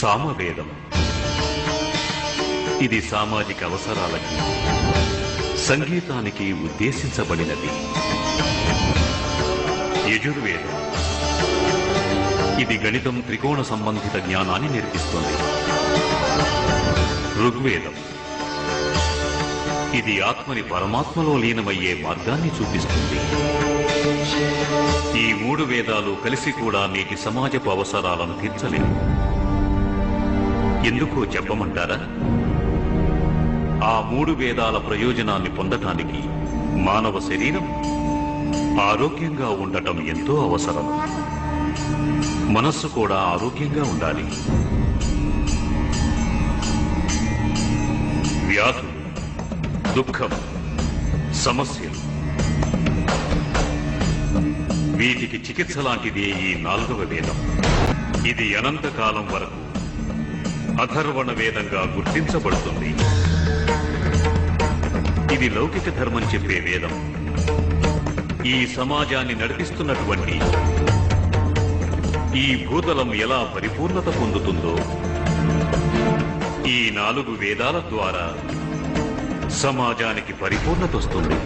సామవేదం. ఇది సామాజిక అవసరాలకి సంగీతానికి ఉద్దేశించబడినది. యజుర్వేదం. ఇది గణితం త్రికోణ సంబంధిత జ్ఞానాన్ని నేర్పిస్తుంది. ఋగ్వేదం. ఇది ఆత్మని పరమాత్మలో లీనమయ్యే మార్గాన్ని చూపిస్తుంది. ఈ మూడు వేదాలు కలిసి కూడా నేటి సమాజపు అవసరాలను తీర్చలేవు. ఎందుకో చెప్పమంటారా? ఆ మూడు వేదాల ప్రయోజనాన్ని పొందటానికి మానవ శరీరం ఆరోగ్యంగా ఉండటం ఎంతో అవసరం. మనస్సు కూడా ఆరోగ్యంగా ఉండాలి. వ్యాధులు దుఃఖం సమస్యలు. వీటికి చికిత్స లాంటిదే ఈ నాలుగవ వేదం. ఇది అనంతకాలం వరకు అధర్వణ వేదంగా గుర్తించబడుతుంది. ఇది లౌకిక ధర్మం చెప్పే వేదం. ఈ సమాజాన్ని నడిపిస్తున్నటువంటి ఈ భూతలం ఎలా పరిపూర్ణత పొందుతుందో ఈ నాలుగు వేదాల ద్వారా సమాజానికి పరిపూర్ణత వస్తుంది.